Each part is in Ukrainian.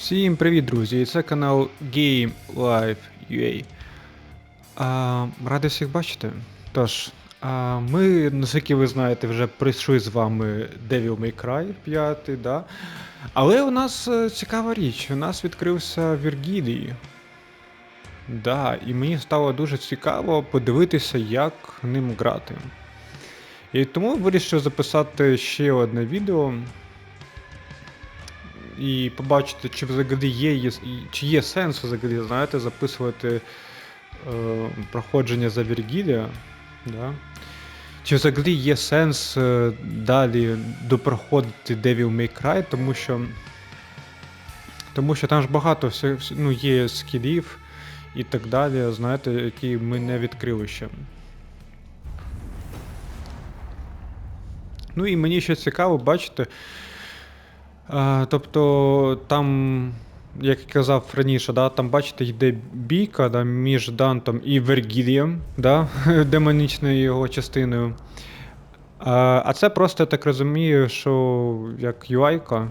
Всім привіт, друзі! Це канал Game Life UA. А, радий всіх бачити. Тож, а, ми, наскільки ви знаєте, вже прийшли з вами Devil May Cry 5, да? Але у нас е, цікава річ, у нас відкрився Віргілій. Да, і мені стало дуже цікаво подивитися, як ним грати. І тому вирішив записати ще одне відео і побачити, чи взагалі є, чи є сенс взагалі, знаєте, записувати е, проходження за Віргілія. Да? Чи взагалі є сенс е, далі допроходити Devil May Cry, тому що. Тому що там ж багато всі- ну, є скілів і так далі, знаєте, які ми не відкрили ще. Ну і мені ще цікаво бачити. А, тобто там, як я казав раніше, да, там бачите, йде бійка да, між Дантом і Вергілієм, да, демонічною його частиною. А, а це просто я так розумію, що як UI-ка,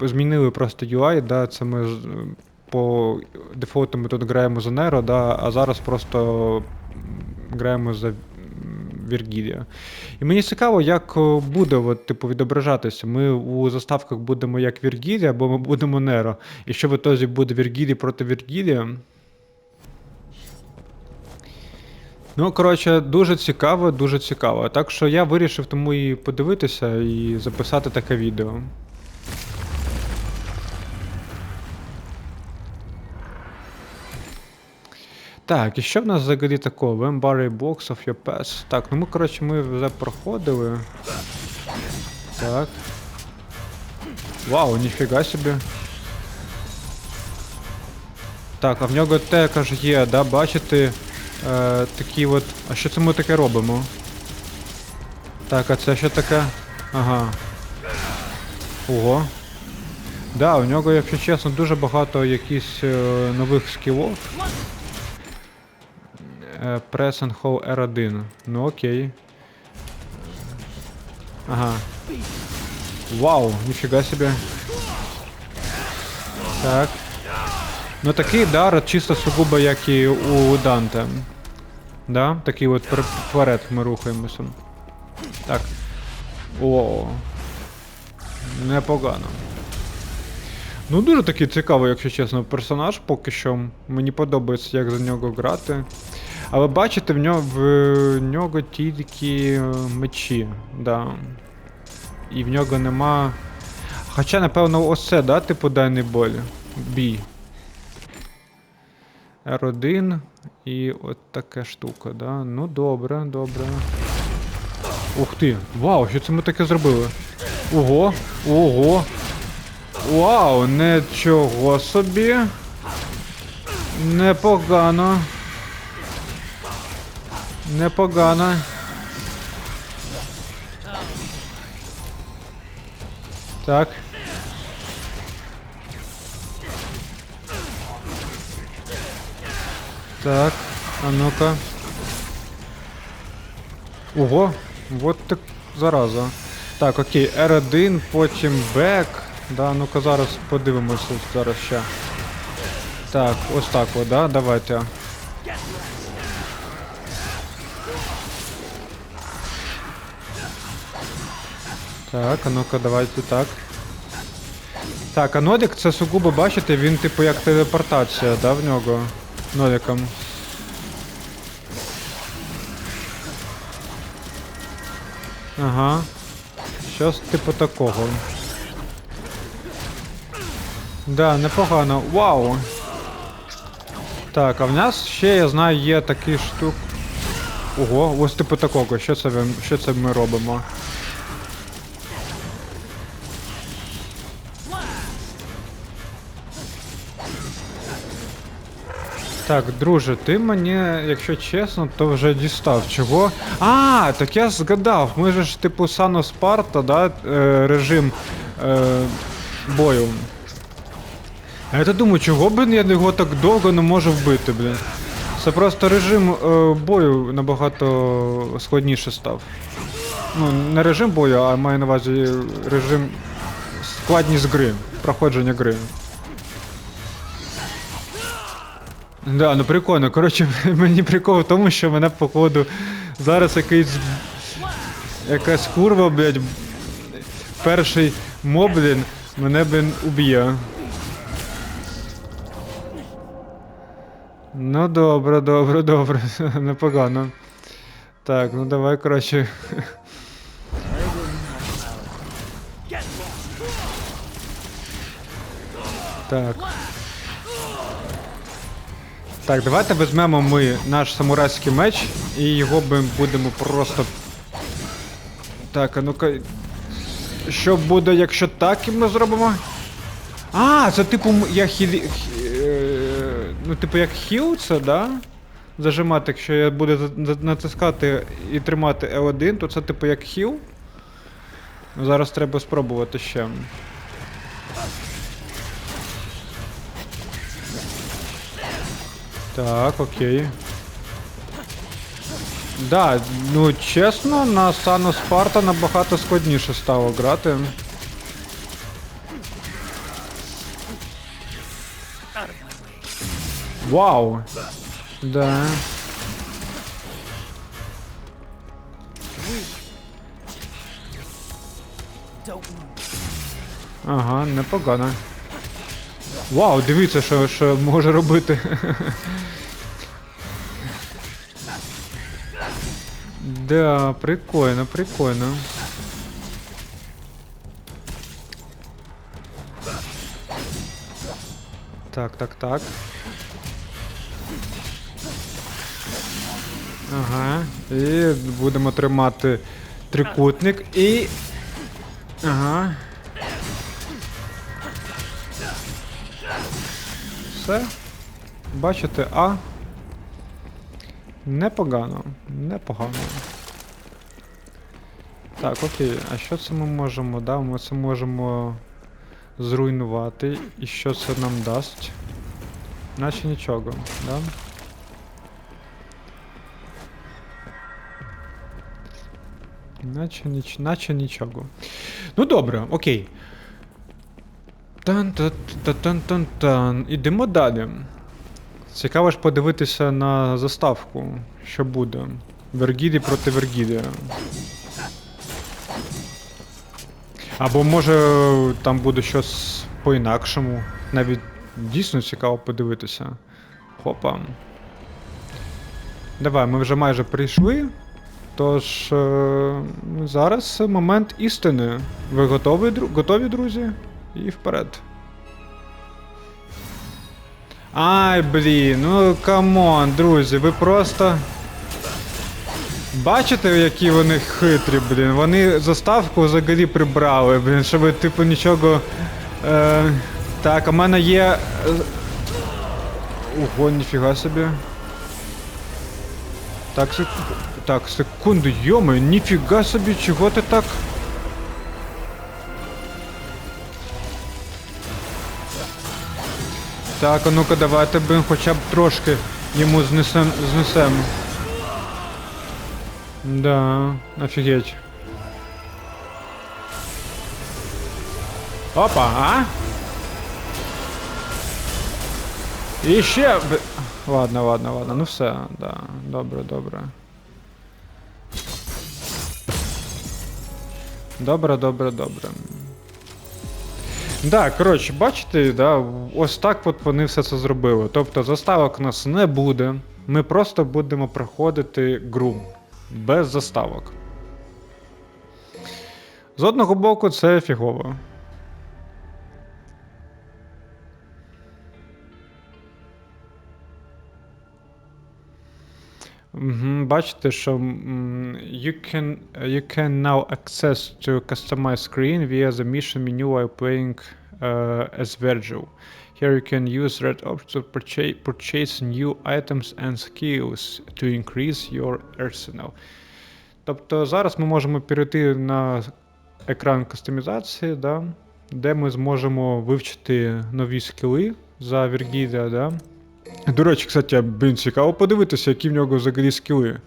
змінили просто UI, да, це ми е, по дефолту ми тут граємо за Неро, да, а зараз просто граємо за Віргілія. І мені цікаво, як буде от, типу, відображатися. Ми у заставках будемо як Віргілія, або ми будемо Неро. І що в ітозі буде Віргілій проти Віргілія. Ну, коротше, дуже цікаво, дуже цікаво. Так що я вирішив тому і подивитися і записати таке відео. Так, і що в нас взагалі такого? When bury box of your pets. Так, ну ми, коротше, ми вже проходили. Так. Вау, ніфіга собі. Так, а в нього також є, да, бачите, е, такі от. А що це ми таке робимо? Так, а це що таке? Ага. Ого. Да, у нього, якщо чесно, дуже багато якихось е, нових скілов. Е, Press and Hold R1. Ну окей. Ага. Вау, ніфіга собі. Так. Ну такий дар чисто сугубо як і у Данте. Да? Такий от пер- вперед ми рухаємося. Так. О. Непогано. Ну, дуже такий цікавий, якщо чесно, персонаж поки що. Мені подобається, як за нього грати. Але бачите, в нього, в нього тільки е, мечі, да. І в нього нема. Хоча, напевно, ось це, да, типу дальний боль. Бій. R1 і от така штука, да. Ну добре, добре. Ух ти! Вау, що це ми таке зробили? Ого! Ого! Вау, нічого собі. Непогано. Непогано. Так. Так, а ну-ка. Ого, вот так зараза. Так, окей, R1, потім бек. Да, ну-ка зараз подивимося зараз ще. Так, ось так от, да, давайте. Так, а ну-ка, давайте так. Так, а Нодик це сугубо, бачите, він типу як телепортація, да, в нього? Нодиком. Ага. Щось типу такого. Да, непогано. Вау! Так, а в нас ще, я знаю, є такий штук. Ого, ось типу такого. Що це, що це ми робимо? Так, друже, ти мені, якщо чесно, то вже дістав. Чого? А, так я згадав. Ми же ж типу Сано Спарта, да, е, режим е, бою. А я то думаю, чого б я його так довго не можу вбити, блін. Це просто режим е, бою набагато складніше став. Ну, не режим бою, а маю на увазі режим складність гри, проходження гри. Да, ну прикольно. Коротше, мені прикол в тому, що мене, походу, зараз якийсь. Якась курва, блядь. Перший моб, блін, мене, блін, уб'є. Ну добре, добре, добре. Непогано. Так, ну давай, коротше. Так. Так, давайте візьмемо ми наш самурайський меч і його будемо просто. Так, а ну-ка. Що буде, якщо так і ми зробимо? А, це типу я хілі. е, Ну, типу, як хіл це, да? Зажимати, якщо я буду натискати і тримати L1, то це типу як хіл. Зараз треба спробувати ще. Так, окей. Да, ну чесно, на Сану Спарта набагато складніше стало грати. Вау! Да. Ага, непогано. Вау, дивіться, що, що може робити. Да, прикольно, прикольно. Так, так, так. Ага. І будемо тримати трикутник і. Ага. Все. Бачите, а. Непогано. Непогано. Так, окей, а що це ми можемо? Да, ми це можемо зруйнувати. І що це нам дасть? Наче нічого, да? Наче, ніч... Наче нічого. Ну добре, окей. Тан-тан-тан-тан-тан. Ідемо далі. Цікаво ж подивитися на заставку, що буде. Вергіді проти Вергідія. Або може там буде щось по-інакшому. Навіть дійсно цікаво подивитися. Хопа. Давай, ми вже майже прийшли. Тож е- зараз момент істини. Ви готові, дру- готові, друзі? І вперед. Ай, блін, ну камон, друзі, ви просто. Бачите, які вони хитрі, блін. Вони заставку взагалі прибрали, блін, щоб типу нічого. Е, так, у мене є. е, Ого, ніфіга собі. Так, сек... так, секунду, йоми, ніфіга собі, чого ти так. Так, а ну-ка давайте, блин, хоча б трошки йому знесем, знесем. Да, офігеть. Опа, а? І ще. Ладно, ладно, ладно, ну все, да, добре, добре. Добре, добре, добре. Да, коротше, бачите, да, ось так от вони все це зробили. Тобто заставок у нас не буде. Ми просто будемо проходити гру без заставок. З одного боку, це фігово. Бачите, що you can, you can now access to customize screen via the mission menu while playing uh, as Virgil. Here you can use red options to purchase, purchase new items and skills to increase your arsenal. Тобто зараз ми можемо перейти на екран кастомізації, да, де ми зможемо вивчити нові скіли за Вергідія, да, до речі, кстати, блін, цікаво подивитися, які в нього взагалі скіли.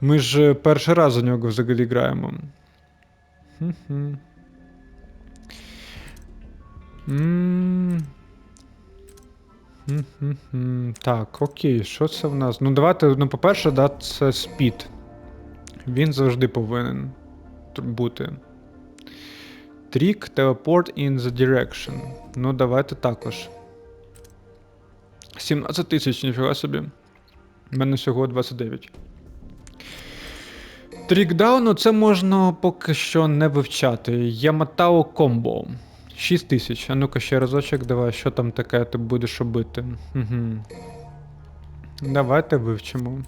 Ми ж е, перший раз за нього взагалі граємо. Так, окей, що це в нас? Ну, давайте, ну, по-перше, да, це спід. Він завжди повинен бути. Трік, teleport in the direction. Ну, давайте також. 17 тисяч, ніфіга собі. У мене всього 29. Трікдауну це можна поки що не вивчати. Яматао комбо. 6 тисяч. А ну-ка ще разочок, давай, що там таке ти будеш робити? Угу. Давайте вивчимо.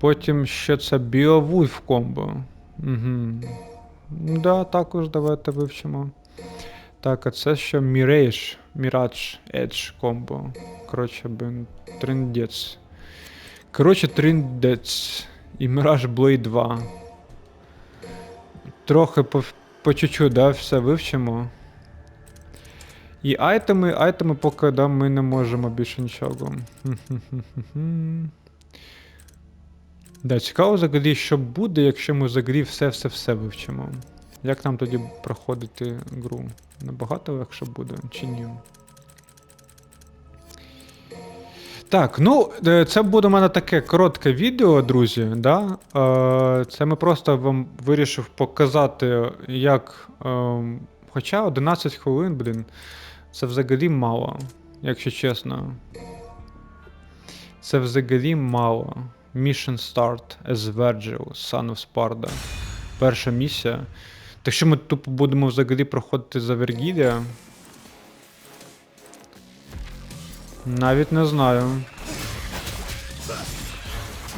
Потім ще це Біовульф комбо. Угу. Да, також давайте вивчимо. Так, а це ще Mirage, Mirage Edge комбо. Коротше, блин, триндець. Коротше, триндець. І Mirage Blade 2. Трохи по, по чуть-чуть, да, все вивчимо. І айтеми, айтеми поки да, ми не можемо більше нічого. Да, цікаво взагалі, що буде, якщо ми взагалі все-все-все вивчимо. Як нам тоді проходити гру? Набагато легше буде чи ні? Так, ну, е, це буде у мене таке коротке відео, друзі. Да? Е, Це ми просто вам вирішив показати, як. е, Хоча 11 хвилин, блін, це взагалі мало, якщо чесно. Це взагалі мало. Mission Start as Virgil, Son of Sparda. Перша місія. Так що ми тупо будемо взагалі проходити за Вергілія. Навіть не знаю.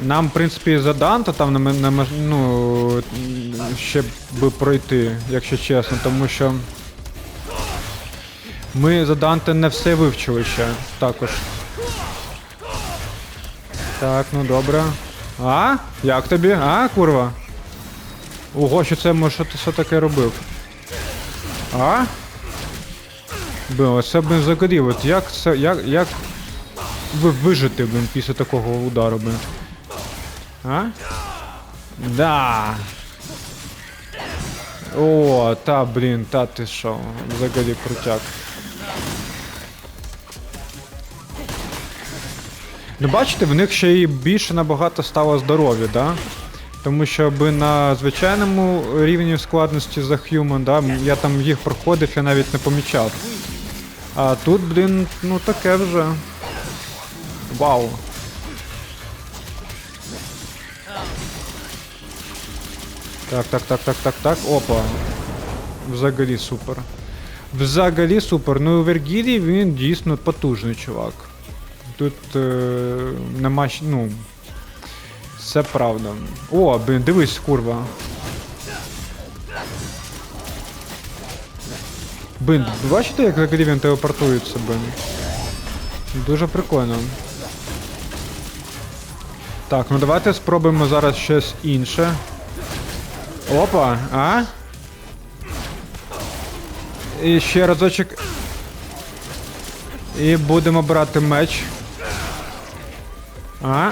Нам, в принципі, за Данта там на, на, ну, ще би пройти, якщо чесно, тому що. Ми за Данте не все вивчили ще також. Так, ну добре. А? Як тобі? А, курва? Ого, що це може, що ти що таке робив? А? Блин, оце блин загорів. От як це. Як. як ви вижити, блин, після такого удару, блин? А? Да. О, та, блін, та ти що, взагалі крутяк. Ну бачите, в них ще й більше набагато стало здоров'я, да? Тому що аби на звичайному рівні складності за Human, да, я там їх проходив, я навіть не помічав. А тут, блін, ну таке вже. Вау. Так, так, так, так, так, так. Опа. Взагалі супер. Взагалі супер. Ну, Вергілій він дійсно потужний чувак. Тут е, нема. Ну. Це правда. О, блін, дивись, курва. Блін, бачите, як він телепортується, блін? Дуже прикольно. Так, ну давайте спробуємо зараз щось інше. Опа, а? І ще разочок. І будемо брати меч. А?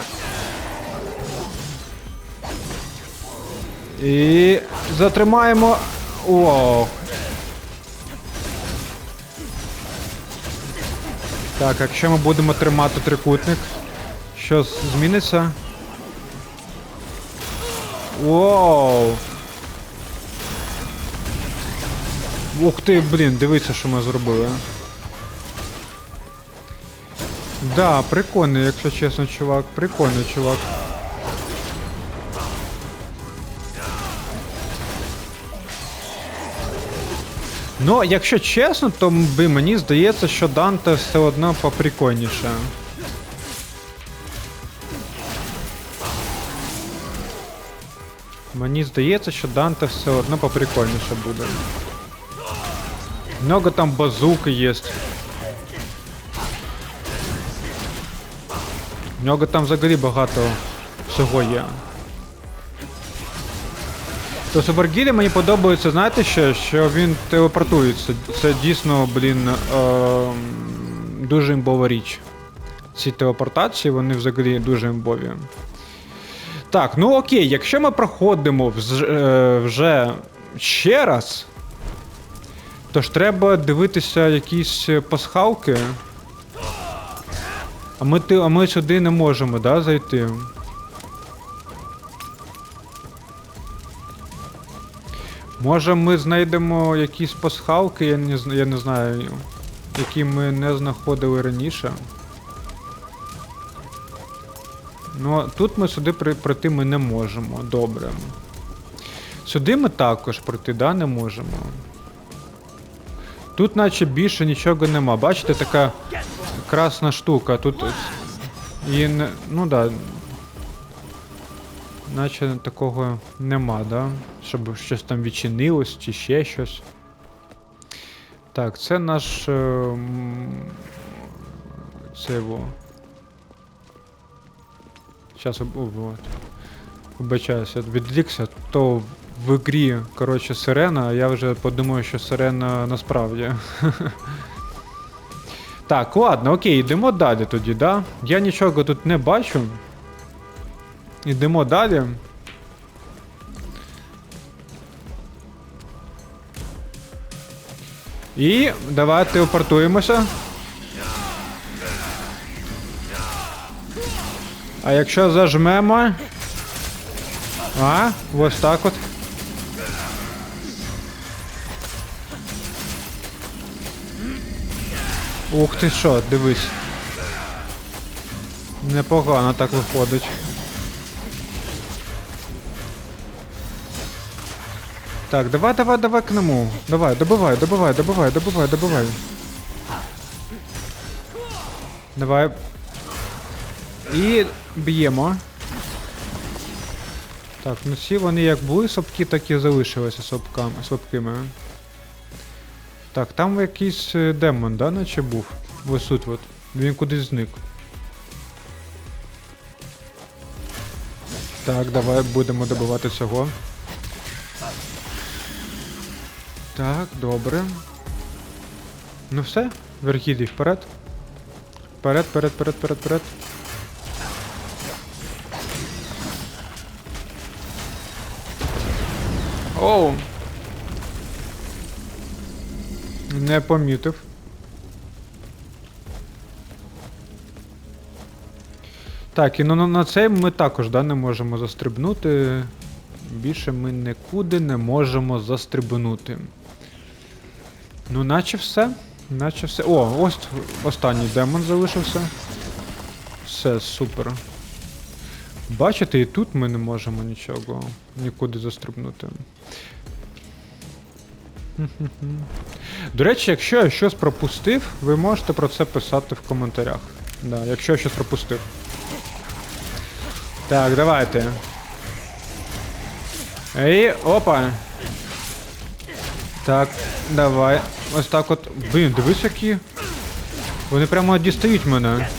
І затримаємо. О. Так, якщо ми будемо тримати трикутник, що зміниться? Воу! Ух ти, блін, дивіться, що ми зробили. Да, прикольний, якщо чесно, чувак. Прикольний чувак. Ну, якщо чесно, то мені здається, що Данте все одно поприкольніше. Мені здається, що Данте все одно поприкольніше буде. Много там базуки є. Много там взагалі багато всього є. То Субергілі мені подобається, знаєте що, що він телепортується. Це дійсно, блін, е, дуже імбова річ. Ці телепортації, вони взагалі дуже імбові. Так, ну окей, якщо ми проходимо е, вже ще раз, то ж треба дивитися якісь пасхалки. А ми, а ми сюди не можемо, да, зайти? Може ми знайдемо якісь пасхалки, я не, я не знаю, які ми не знаходили раніше. Ну, тут ми сюди пройти ми не можемо. Добре. Сюди ми також пройти, да, не можемо. Тут наче більше нічого нема. Бачите, така красна штука. Тут і не. Ну да. Наче такого нема, да? Щоб щось там відчинилось чи ще щось. Так, це наш. Е, це його. Зараз вот. Вибачаюся, відвлікся, то в ігрі, коротше, сирена, а я вже подумав, що сирена насправді. так, ладно, окей, йдемо далі тоді, да? Я нічого тут не бачу. Йдемо далі. І давайте опортуємося. А якщо зажмемо. А, ось так от. Ух ти що, дивись. Непогано так виходить. Так, давай, давай, давай к нему. Давай, добивай, добивай, добивай, добивай, добивай. Давай. І б'ємо. Так, ну всі вони як були слабкі, так і залишилися слабками, слабкими. Так, там якийсь е, демон, да, наче був? Ось тут от. Він кудись зник. Так, давай будемо добивати цього. Так, добре. Ну все, Вергілій, вперед. Вперед, вперед, вперед, вперед, вперед. Оу. Не помітив. Так, і ну, на, на цей ми також да, не можемо застрибнути. Більше ми нікуди не можемо застрибнути. Ну, наче все. Наче все. О, ось останній демон залишився. Все, супер. Бачите, і тут ми не можемо нічого нікуди застрибнути. До речі, якщо я щось пропустив, ви можете про це писати в коментарях. Да, якщо я щось пропустив. Так, давайте. І опа. Так, давай. Ось так от. Блін, дивись які. Вони прямо дістають мене.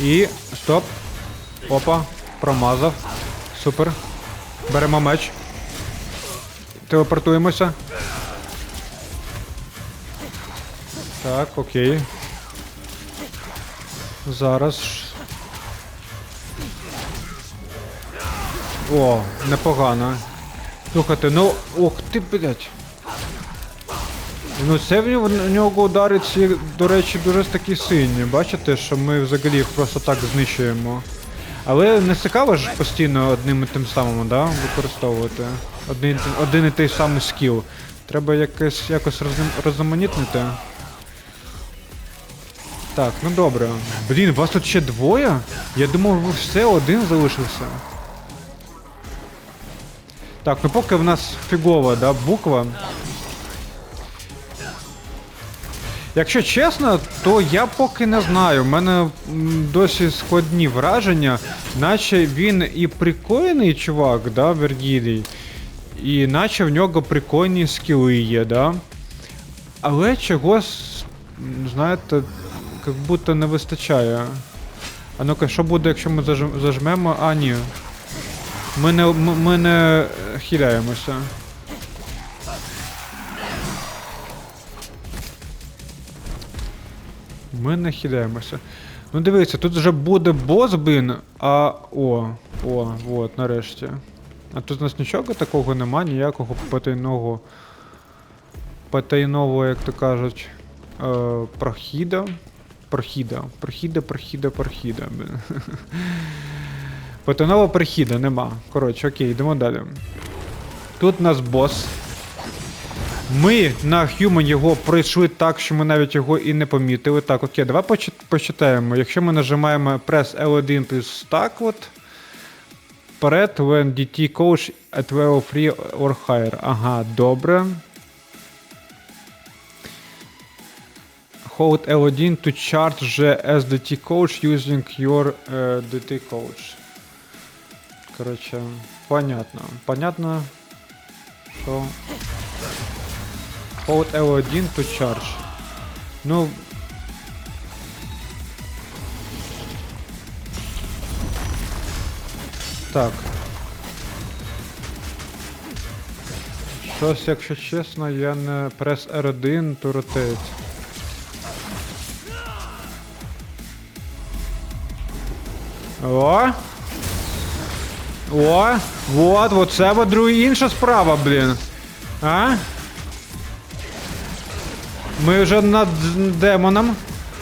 І. Стоп. Опа. Промазав. Супер. Беремо меч. Телепортуємося. Так, окей. Зараз. О, непогано. Слухайте, ну. Ох ти, блядь. Ну це в нього, удари до речі, дуже такі сильні. Бачите, що ми взагалі їх просто так знищуємо. Але не цікаво ж постійно одним і тим самим, да, використовувати. Один, один і той самий скіл. Треба якось, якось розманітнити. Так, ну добре. Блін, вас тут ще двоє? Я думав, ви все один залишився. Так, ну поки в нас фігова, да, буква. Якщо чесно, то я поки не знаю. У мене досі складні враження, наче він і прикольний чувак, да, Вергілій, і наче в нього прикольні скіли є, да. Але чогось, знаєте, як будто не вистачає. А ну-ка, що буде, якщо ми зажмемо. А, ні. Ми не, ми, не е, хиляємося. Ми не хиляємося. Ну дивіться, тут вже буде бос, блін, а. О, о, от, нарешті. А тут у нас нічого такого нема, ніякого потайного. Потайного, як то кажуть. Е, прохіда. Прохіда. Прохіда, прохіда, прохіда. блін. Потайного прохіда нема. Коротше, окей, йдемо далі. Тут у нас бос. Ми на Human його пройшли так, що ми навіть його і не помітили. Так, окей, давай почитаємо. Якщо ми нажимаємо Press L1 плюс так от. Вперед, when DT coach at level 3 or higher. Ага, добре. Hold L1 to charge SDT coach using your е, DT coach. Короче, понятно. Понятно, що Hold L1 to charge. Ну. Так. Щось, якщо чесно, я не прес R1 to rotate. О! О! Вот, вот це от друга інша справа, блін. А? Ми вже над демоном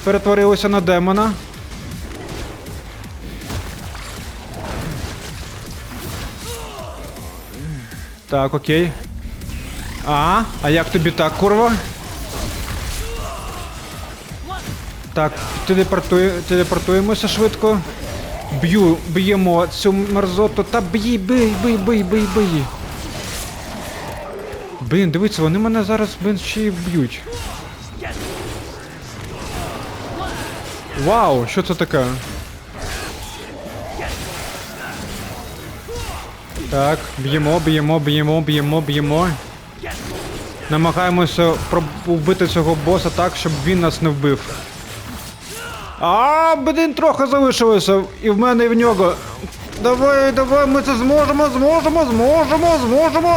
перетворилися на демона. Так, окей. А, а як тобі так, курва? Так, телепортує, телепортуємося швидко. Б'ю, б'ємо цю мерзоту. Та бий, бий, бий, бий, бий, бий. Блін, дивіться, вони мене зараз, блін, ще й б'ють. Вау, що це таке? Так, б'ємо, б'ємо, б'ємо, б'ємо, б'ємо. Намагаємося вбити цього боса так, щоб він нас не вбив. А, блін, трохи залишилося. І в мене, і в нього. Давай, давай, ми це зможемо, зможемо, зможемо, зможемо.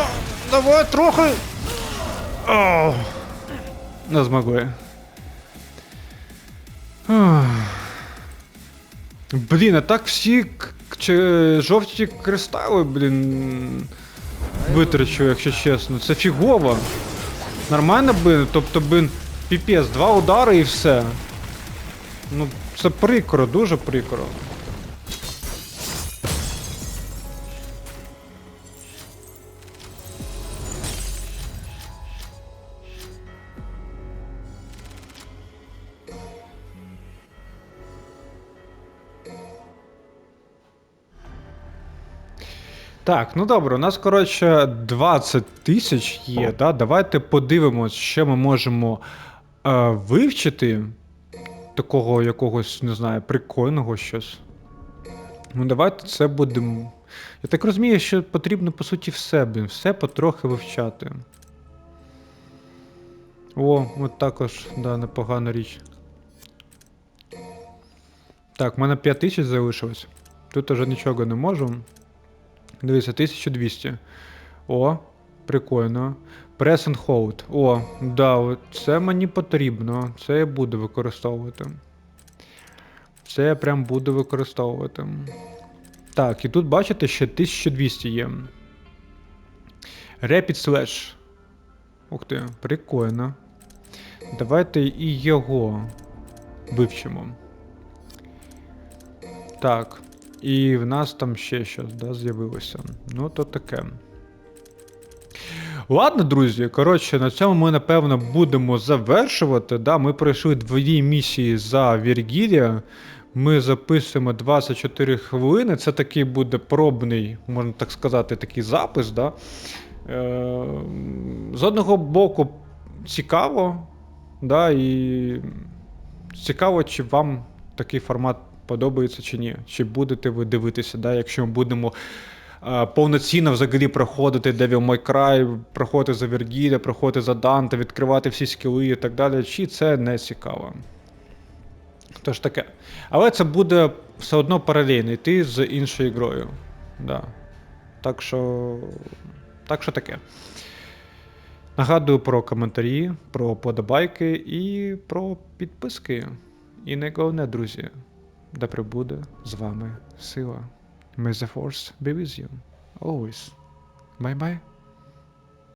Давай трохи. О, не. Ах. Блін, а так всі жовті кристали, блін. Витрачу, якщо чесно. Це фігово. Нормально, блін, тобто, блін, піпець, два удари і все. Ну, це прикро, дуже прикро. Так, ну добре, у нас, коротше, 20 тисяч є, да? Давайте подивимось, що ми можемо е, вивчити. Такого якогось, не знаю, прикольного щось. Ну, давайте це будемо. Я так розумію, що потрібно, по суті, все, блін, все потрохи вивчати. О, от також, да, непогана річ. Так, в мене 5000 залишилось. Тут уже нічого не можу. Дивіться, 1200. О, прикольно. Press and hold. О, да, це мені потрібно. Це я буду використовувати. Це я прям буду використовувати. Так, і тут бачите, ще 1200 є. Rapid Slash. Ух ти, прикольно. Давайте і його вивчимо. Так. І в нас там ще щось, да, з'явилося. Ну, то таке. Ладно, друзі, коротше, на цьому ми, напевно, будемо завершувати. Да, Ми пройшли дві місії за Віргілія. Ми записуємо 24 хвилини. Це такий буде пробний, можна так сказати, такий запис. Да? Е, з одного боку, цікаво, да, і цікаво, чи вам такий формат подобається чи ні. Чи будете ви дивитися, да, якщо ми будемо повноцінно взагалі проходити Devil May Cry, проходити за Вергіля, проходити за Данте, відкривати всі скіли і так далі, чи це не цікаво. Тож таке. Але це буде все одно паралельно йти з іншою грою. Да. Так що. Так що таке. Нагадую про коментарі, про подобайки і про підписки. І найголовне, друзі, да прибуде з вами сила. May the force be with you, always. Bye bye.